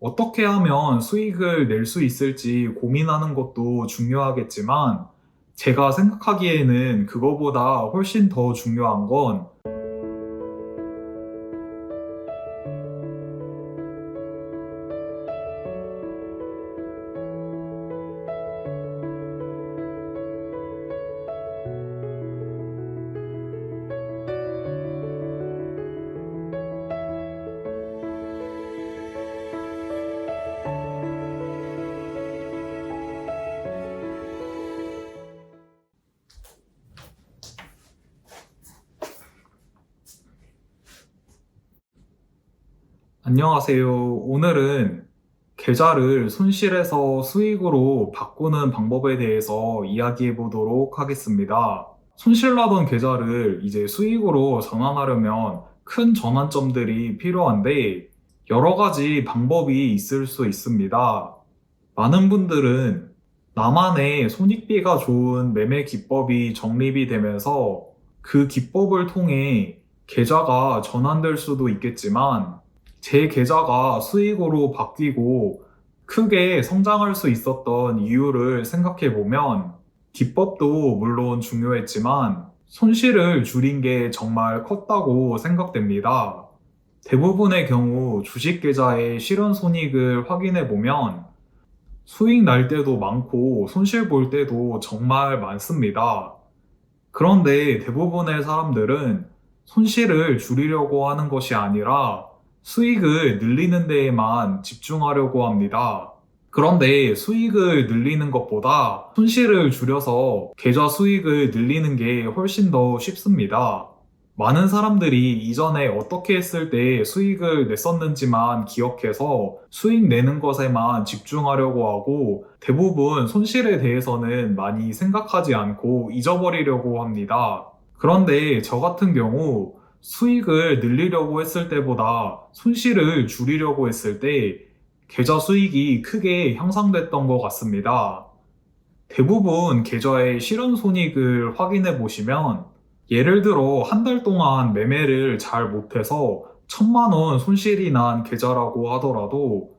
어떻게 하면 수익을 낼 수 있을지 고민하는 것도 중요하겠지만 제가 생각하기에는 그거보다 훨씬 더 중요한 건 안녕하세요. 오늘은 계좌를 손실에서 수익으로 바꾸는 방법에 대해서 이야기해 보도록 하겠습니다. 손실나던 계좌를 이제 수익으로 전환하려면 큰 전환점들이 필요한데 여러 가지 방법이 있을 수 있습니다. 많은 분들은 나만의 손익비가 좋은 매매 기법이 정립이 되면서 그 기법을 통해 계좌가 전환될 수도 있겠지만 제 계좌가 수익으로 바뀌고 크게 성장할 수 있었던 이유를 생각해 보면 기법도 물론 중요했지만 손실을 줄인 게 정말 컸다고 생각됩니다. 대부분의 경우 주식 계좌의 실현 손익을 확인해 보면 수익 날 때도 많고 손실 볼 때도 정말 많습니다. 그런데 대부분의 사람들은 손실을 줄이려고 하는 것이 아니라 수익을 늘리는 데에만 집중하려고 합니다. 그런데 수익을 늘리는 것보다 손실을 줄여서 계좌 수익을 늘리는 게 훨씬 더 쉽습니다. 많은 사람들이 이전에 어떻게 했을 때 수익을 냈었는지만 기억해서 수익 내는 것에만 집중하려고 하고 대부분 손실에 대해서는 많이 생각하지 않고 잊어버리려고 합니다. 그런데 저 같은 경우 수익을 늘리려고 했을 때보다 손실을 줄이려고 했을 때 계좌 수익이 크게 향상됐던 것 같습니다. 대부분 계좌의 실현 손익을 확인해 보시면 예를 들어 한 달 동안 매매를 잘 못해서 천만 원 손실이 난 계좌라고 하더라도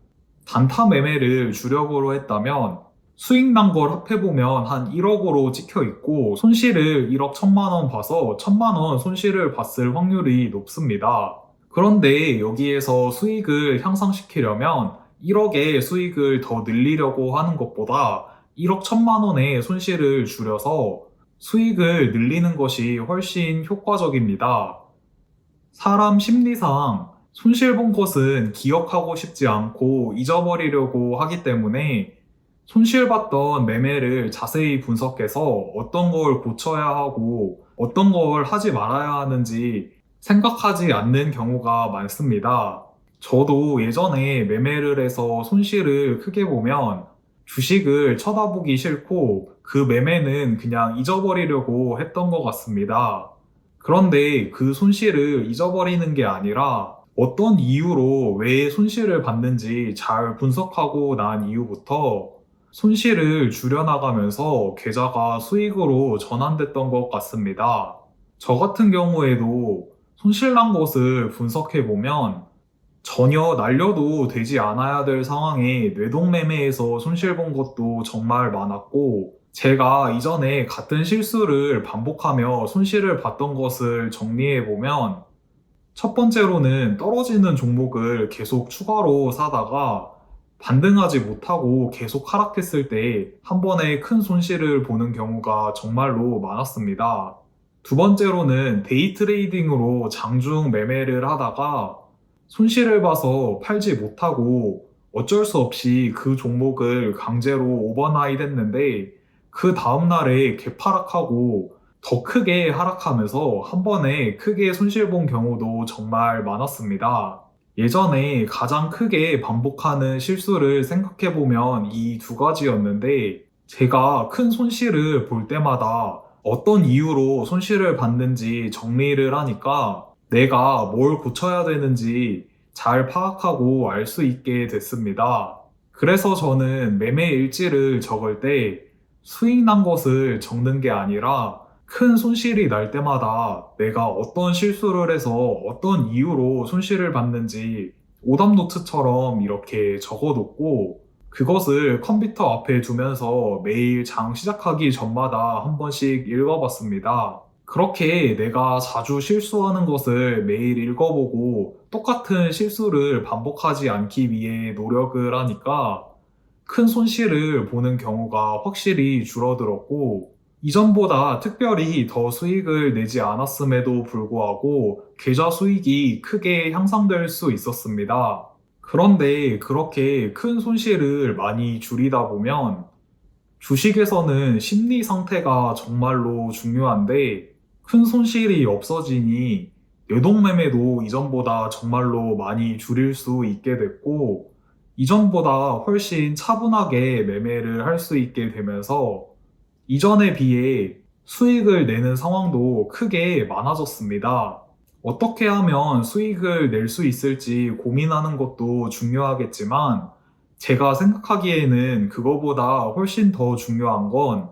단타 매매를 주력으로 했다면 수익 난걸 합해보면 한 1억으로 찍혀 있고 손실을 1억 1천만 원 봐서 1천만 원 손실을 봤을 확률이 높습니다. 그런데 여기에서 수익을 향상시키려면 1억의 수익을 더 늘리려고 하는 것보다 1억 1천만 원의 손실을 줄여서 수익을 늘리는 것이 훨씬 효과적입니다. 사람 심리상 손실 본 것은 기억하고 싶지 않고 잊어버리려고 하기 때문에 손실봤던 매매를 자세히 분석해서 어떤 걸 고쳐야 하고 어떤 걸 하지 말아야 하는지 생각하지 않는 경우가 많습니다. 저도 예전에 매매를 해서 손실을 크게 보면 주식을 쳐다보기 싫고 그 매매는 그냥 잊어버리려고 했던 것 같습니다. 그런데 그 손실을 잊어버리는 게 아니라 어떤 이유로 왜 손실을 받는지 잘 분석하고 난 이후부터 손실을 줄여나가면서 계좌가 수익으로 전환됐던 것 같습니다. 저 같은 경우에도 손실난 것을 분석해보면 전혀 날려도 되지 않아야 될 상황에 뇌동매매에서 손실 본 것도 정말 많았고 제가 이전에 같은 실수를 반복하며 손실을 봤던 것을 정리해보면 첫 번째로는 떨어지는 종목을 계속 추가로 사다가 반등하지 못하고 계속 하락했을 때 한 번에 큰 손실을 보는 경우가 정말로 많았습니다. 두 번째로는 데이 트레이딩으로 장중 매매를 하다가 손실을 봐서 팔지 못하고 어쩔 수 없이 그 종목을 강제로 오버나잇 했는데 그 다음날에 개파락하고 더 크게 하락하면서 한 번에 크게 손실 본 경우도 정말 많았습니다. 예전에 가장 크게 반복하는 실수를 생각해보면 이 두 가지였는데 제가 큰 손실을 볼 때마다 어떤 이유로 손실을 받는지 정리를 하니까 내가 뭘 고쳐야 되는지 잘 파악하고 알 수 있게 됐습니다. 그래서 저는 매매 일지를 적을 때 수익 난 것을 적는 게 아니라 큰 손실이 날 때마다 내가 어떤 실수를 해서 어떤 이유로 손실을 받는지 오답노트처럼 이렇게 적어놓고 그것을 컴퓨터 앞에 두면서 매일 장 시작하기 전마다 한 번씩 읽어봤습니다. 그렇게 내가 자주 실수하는 것을 매일 읽어보고 똑같은 실수를 반복하지 않기 위해 노력을 하니까 큰 손실을 보는 경우가 확실히 줄어들었고 이전보다 특별히 더 수익을 내지 않았음에도 불구하고 계좌 수익이 크게 향상될 수 있었습니다. 그런데 그렇게 큰 손실을 많이 줄이다 보면 주식에서는 심리 상태가 정말로 중요한데 큰 손실이 없어지니 뇌동매매도 이전보다 정말로 많이 줄일 수 있게 됐고 이전보다 훨씬 차분하게 매매를 할 수 있게 되면서 이전에 비해 수익을 내는 상황도 크게 많아졌습니다. 어떻게 하면 수익을 낼 수 있을지 고민하는 것도 중요하겠지만 제가 생각하기에는 그거보다 훨씬 더 중요한 건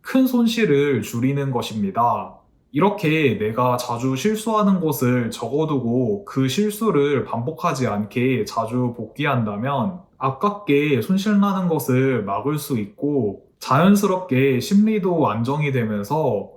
큰 손실을 줄이는 것입니다. 이렇게 내가 자주 실수하는 것을 적어두고 그 실수를 반복하지 않게 자주 복귀한다면 아깝게 손실나는 것을 막을 수 있고 자연스럽게 심리도 안정이 되면서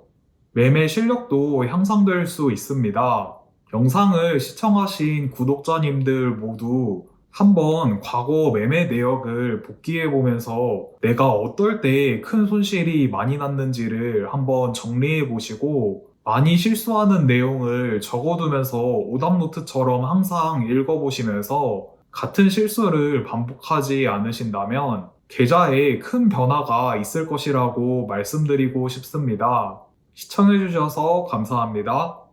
매매 실력도 향상될 수 있습니다. 영상을 시청하신 구독자님들 모두 한번 과거 매매 내역을 복귀해 보면서 내가 어떨 때 큰 손실이 많이 났는지를 한번 정리해 보시고 많이 실수하는 내용을 적어두면서 오답노트처럼 항상 읽어보시면서 같은 실수를 반복하지 않으신다면 계좌에 큰 변화가 있을 것이라고 말씀드리고 싶습니다. 시청해주셔서 감사합니다.